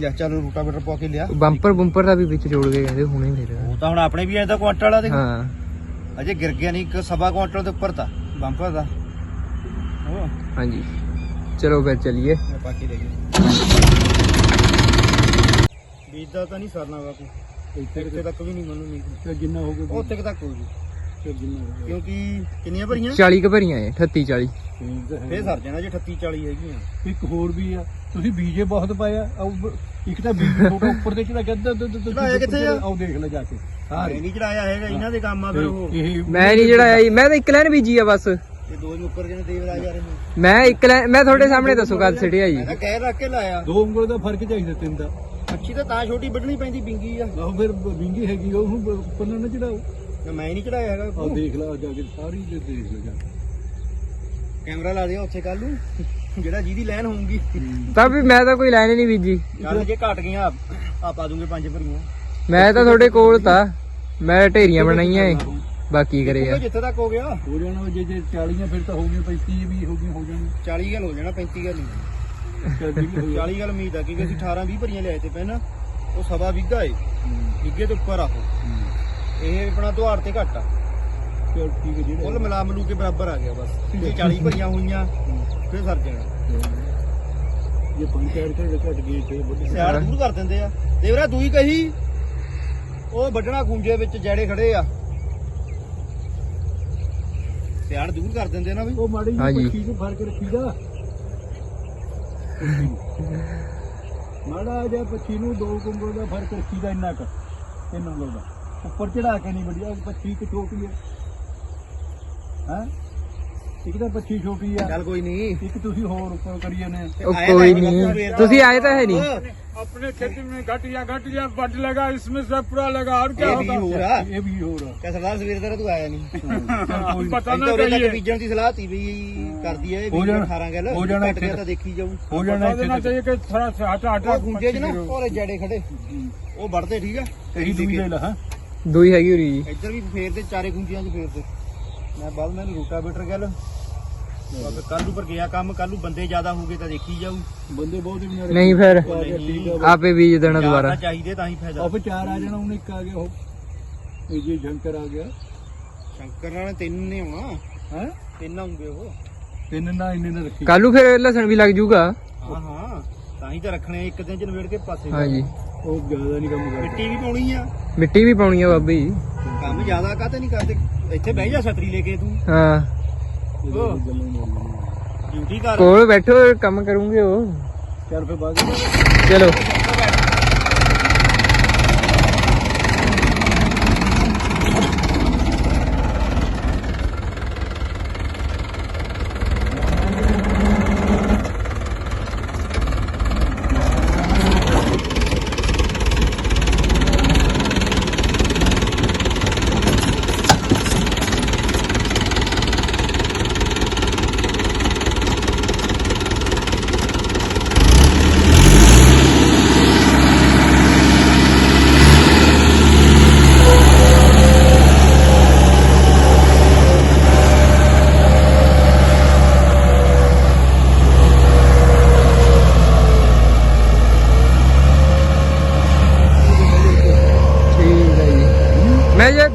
ਲੈ ਚੱਲ ਰੂਟਾਵੇਟਰ ਪਾ ਕੇ ਲਿਆ ਬੰਪਰ ਬੰਪਰ ਦਾ ਵੀ ਵਿੱਚ ਜੋੜ ਕੇ ਕਹਿੰਦੇ ਹੁਣੇ ਫਿਰ ਉਹ ਤਾਂ ਹੁਣ ਆਪਣੇ ਵੀ ਐ ਤਾਂ ਕੁਆਂਟਲ ਵਾਲਾ ਦੇ ਹਾਂ ਅਜੇ ਗਿਰ ਗਿਆ ਨਹੀਂ ਇੱਕ ਸਵਾ ਕੁਆਂਟਲ ਦੇ ਉੱਪਰ ਤਾਂ ਬੰਪਰ ਦਾ ਉਹ ਹਾਂਜੀ ਚਲੋ ਫਿਰ ਚਲੀਏ ਮੈਂ ਪਾ ਕੇ ਲੈ ਗਿਆ ਬੀਜ ਦਾ ਤਾਂ ਨਹੀਂ ਸਰਨਾ ਬਾਪੂ ਇੱਥੇ ਤੱਕ ਵੀ ਨਹੀਂ ਮੈਨੂੰ ਨਹੀਂ ਤੇ ਜਿੰਨਾ ਹੋ ਗਿਆ ਉੱਥੇ ਕੁ ਤੱਕ ਹੋਊਗੀ ਤੇ ਜਿੰਨਾ ਹੋ ਗਿਆ ਕਿਉਂਕਿ ਕਿੰਨੀਆਂ ਭਰੀਆਂ 40 ਕ ਭਰੀਆਂ ਐ 38 40 ਠੀਕ ਤਾਂ ਹੈ। ਫੇਰ ਸਰ ਜਾਣਾ ਜੇ 38 40 ਹੈਗੀਆਂ। ਇੱਕ ਹੋਰ ਵੀ ਆ ਤੁਸੀਂ ਬੀਜੇ ਬਹੁਤ ਪਾਇਆ ਇੱਕ ਤਾਂ ਬੀਜ ਛੋਟਾ ਉੱਪਰ ਦੇ ਚੜਾ ਅੱਧਾ ਚੜਾਇਆ ਕਿੱਥੇ ਆ? ਆਓ ਦੇਖ ਲੈ ਜਾ ਕੇ ਇਹ ਸਾਰੇ ਨਹੀਂ ਚੜਾਇਆ ਹੈਗਾ ਇਹਨਾਂ ਦੇ ਕੰਮ ਆ ਫਿਰ ਉਹ। ਮੈਂ ਨਹੀਂ ਜਿਹੜਾ ਆਈ ਮੈਂ ਤਾਂ ਇੱਕ ਲਾਈਨ ਬੀਜੀ ਆ ਬਸ। ਇਹ ਦੋ ਮੁੱਕਰ ਜਿਹਨੇ ਦੇਵਰਾਜ ਜਾ ਰਹੇ ਨੇ। ਮੈਂ ਇੱਕ ਲਾਈਨ ਮੈਂ ਤੁਹਾਡੇ ਸਾਹਮਣੇ ਦੱਸੋ ਗੱਲ ਸਿੱਟਿਆ ਜੀ। ਮੈਂ ਤਾਂ ਕਹਿ ਰੱਖ ਕੇ ਲਾਇਆ। ਦੋ ਉਂਗਲ ਦਾ ਫ਼ਰਕ ਚਾਹੀਦਾ ਤਿੰਨ ਦਾ ਅੱਛੀ ਤਾਂ ਤਾਂ ਛੋਟੀ ਵੱਢਣੀ ਪੈਂਦੀ ਬਿੰਗੀ ਆ। ਆਹੋ ਫਿਰ ਵਿੰਗੀ ਹੈਗੀ ਆ, ਉਹਨੂੰ ਉੱਪਰ ਨਾ ਚੜਾਓ ਮੈਂ ਹੀ ਨਹੀਂ ਚੜਾਇਆ ਹੈਗਾ। ਆਹ ਦੇਖ ਲੈ ਜਾ ਕੇ ਸਾਰੀ ਦੇ ਦੇਖ ਲੈ ਜਾ ਕੇ। ਕੈਮਰਾ ਲਾ ਦਿਓ ਉੱਥੇ ਕੱਲ ਨੂੰ ਜਿਹੜਾ ਜਿਹਦੀ ਲਾਈਨ ਹੋਊਗੀ। ਤਾਂ ਵੀ ਮੈਂ ਤਾਂ ਕੋਈ ਲਾਈਨ ਹੀ ਨਹੀਂ ਬੀਜੀ। ਚੱਲ ਜੇ ਘਟ ਗਈਆਂ ਆ ਪਾ ਦੂੰਗੇ ਪੰਜ ਭਰੀਆਂ। ਮੈਂ ਤਾਂ ਤੁਹਾਡੇ ਕੋਲ ਤਾਂ ਮੈਂ ਢੇਰੀਆਂ ਬਣਾਈਆਂ ਏ। ਬਾਕੀ ਕਰੇ ਆ। ਉਹ ਜਿੱਥੇ ਤੱਕ ਹੋ ਗਿਆ। ਹੋ ਜਾਣਾ ਜੇ ਜੇ 40 ਫਿਰ ਤਾਂ ਹੋ ਗਈਆਂ 35 ਵੀ ਹੋ ਗਈਆਂ ਹੋ ਜਾਣੀ 40 ਗੱਲ ਹੋ ਜਾਣਾ 35 ਗੱਲ ਨਹੀਂ। ਚੱਲ ਜਿਹੜੀ ਹੋ 40 ਗੱਲ ਉਮੀਦ ਆ ਕਿਉਂਕਿ ਅਸੀਂ 18 20 ਭਰੀਆਂ ਲਿਆਏ ਤੇ ਪਹਿਲਾਂ ਉਹ ਸਵਾ ਵਿਗਾ ਏ। ਵਿਗੇ ਤੋਂ ਉੱਪਰ ਆ ਉਹ ਇਹ ਆਪਣਾ ਦੁਹਾਰ ਤੇ ਘੱਟ ਆ। ਚਲ ਠੀਕ ਹੈ ਕੁੱਲ ਜਿਹੜੇ ਮਿਲਾ ਮਲੂ ਕੇ ਬਰਾਬਰ ਆ ਗਿਆ ਬਸ। ਜੇ 40 ਭਰੀਆਂ ਹੋਈਆਂ ਫਿਰ ਸਰ ਜਾਣਾ। ਜੇ ਪੰਜ ਚਾਰ ਘੰਟੇ ਘਟ ਗਏ ਤੇ ਵੱਡੀ ਸਿਆੜ ਦੂਰ ਕਰ ਦਿੰਦੇ ਆ। ਦੇਵਰਾ ਦੂਈ ਕਹੀ ਉਹ ਵੱਢਣਾ ਖੂੰਜੇ ਵਿੱਚ ਜੜੇ ਖੜੇ ਆ। ਸਿਆੜ ਦੂਰ ਕਰ ਦਿੰਦੇ ਨਾ ਵੀ ਉਹ ਮਾੜੀ। ਜਿਹੀ ਚੀਜ਼ ਨੂੰ ਫ਼ਰਕ ਰੱਖੀਦਾ ਮਾੜਾ ਜਿਹਾ ਪੱਛੀ ਨੂੰ ਦੋ ਕੁੰਗਲ ਦਾ ਫ਼ਰਕ ਰੱਖੀਦਾ ਇੰਨਾ ਕੁ ਤਿੰਨ ਉਂਗਲ ਦਾ। ਉੱਪਰ ਚੜਾ ਕੇ ਨਹੀਂ ਵੱਡਿਆ ਪੱਛੀ ਕਿ ਛੋਟੀ ਹੈ ਹੈ ਇੱਕ ਤਾਂ ਪੱਛੀ ਛੋਟੀ ਆ ਚੱਲ ਕੋਈ ਨਹੀਂ ਇੱਕ ਤੁਸੀਂ ਹੋਰ ਉੱਪਰ ਕਰੀ ਜਾਂਦੇ ਆ ਉਹ ਕੋਈ ਨਹੀਂ ਤੁਸੀਂ ਆਏ ਤਾਂ ਹੈ ਨਹੀਂ अपने खेती में घट गया घट गया बट लगा इसमें से पूरा लगा और ਇਹ ਵੀ ਹੋ ਰਿਹਾ ਇਹ ਵੀ ਹੋ ਰਿਹਾ ਕਿ ਸਰਦਾਰ ਸਵੇਰ ਦਾ ਤੂੰ ਆਇਆ ਨਹੀਂ ਕੋਈ ਪਤਾ ਨਾ ਕਹੀਏ ਬੀਜਣ ਦੀ ਸਲਾਹ ਤੀ ਵੀ ਕਰਦੀ ਹੈ ਹੋ ਵੀ ਜਾਣਾ। 18 ਗੱਲ ਹੋ ਜਾਣਾ ਘੱਟ ਗਿਆ ਇੱਥੇ ਤਾਂ ਦੇਖੀ ਜਾਊ ਹੋ ਜਾਣਾ ਇੱਥੇ ਤੱਕ। चाहिए कि थोड़ा सा हटा हटा ਉਹ ਗੁੰਜੇ 'ਚ ਨਾ ਔਰ ਜੜੇ ਖੜੇ ਉਹ ਵੜਦੇ ਠੀਕ ਆ ਇਹੀ ਦੂਈ ਲੈ ਲਾ ਹਾਂ ਦੋਈ ਹੈਗੀ ਉਰੀ ਜੀ। ਇੱਧਰ ਵੀ ਫੇਰ ਦੇ ਚਾਰੇ ਗੁੰਜੀਆਂ 'ਚ ਫੇਰ ਦੇ ਮੈਂ ਬਾਅਦ ਮੈਨੂੰ ਰੂਟਾਵੇਟਰ ਗੱਲ ਕੱਲ ਨੂੰ ਪਰ ਗਿਆ ਕੰਮ ਕੱਲ ਨੂੰ ਬੰਦੇ ਜ਼ਿਆਦਾ ਹੋਗੇ ਤਾਂ ਦੇਖੀ ਜਾਊ। ਬੰਦੇ ਬਹੁਤ ਹੀ ਬਣਾ ਨਹੀਂ ਫਿਰ ਆਪੇ ਬੀਜ ਦੇਣਾ ਦੁਬਾਰਾ। ਜ਼ਿਆਦਾ ਚਾਹੀਦੇ ਤਾਂ ਹੀ ਫਾਇਦਾ। ਆਪ ਚਾਰ ਆ ਜਾਣਾ ਹੁਣ ਇੱਕ ਆ ਗਿਆ ਉਹ। ਇਹ ਜੀ ਜੰਕਰ ਆ ਗਿਆ। ਸ਼ੰਕਰ ਨਾਲ ਤਿੰਨ ਨੇ ਆਉਣਾ ਹੈ? ਤਿੰਨ ਆਉਂਗੇ ਉਹ। ਤਿੰਨ ਨਾ ਇੰਨੇ ਨਾ ਰੱਖੀ। ਕੱਲੂ ਫਿਰ ਲਸਣ ਵੀ ਲੱਗ ਜੂਗਾ। ਹਾਂ ਹਾਂ। ਤਾਂ ਹੀ ਤਾਂ ਰੱਖਣੇ ਇੱਕ ਦਿਨ 'ਚ ਨਵੇੜ ਕੇ ਪਾਸੇ। ਹਾਂਜੀ। ਉਹ ਜ਼ਿਆਦਾ ਨਹੀਂ ਕੰਮ ਕਰਦਾ। ਮਿੱਟੀ ਵੀ ਪਾਉਣੀ ਆ? ਮਿੱਟੀ ਵੀ ਪਾਉਣੀ ਆ ਬਾਬੀ ਕੰਮ ਜ਼ਿਆਦਾ ਕਾਹਤੇ ਨਹੀਂ ਕਰਦੇ? ਇੱਥੇ ਬਹਿ ਜਾ ਛਤਰੀ ਲੈ ਕੇ ਤੂੰ। ਹਾਂ। ਉਹ ਡਿਊਟੀ ਕਰ। ਕੋਲ ਬੈਠੋ ਕੰਮ ਕਰੂੰਗੇ ਉਹ। ਚੱਲ ਫਿਰ ਬਾਅਦ ਚਲੋ।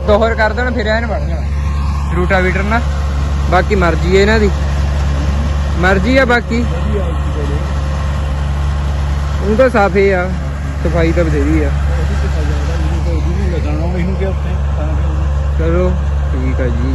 ਦੋਹਰ ਕਰ ਦੇਣਾ ਫਿਰ ਐਨ ਵੜ ਜਾਣਾ। ਰੂਟਾ ਵੀਟਰ ਨਾ ਬਾਕੀ ਮਰਜ਼ੀ ਹੈ ਇਹਨਾਂ ਦੀ। ਮਰਜ਼ੀ ਆ ਬਾਕੀ। ਉਹ ਤਾਂ ਹੀ ਆ ਸਫ਼ਾਈ ਤਾਂ ਬਥੇਰੀ ਆ। ਚਲੋ ਠੀਕ ਆ ਜੀ।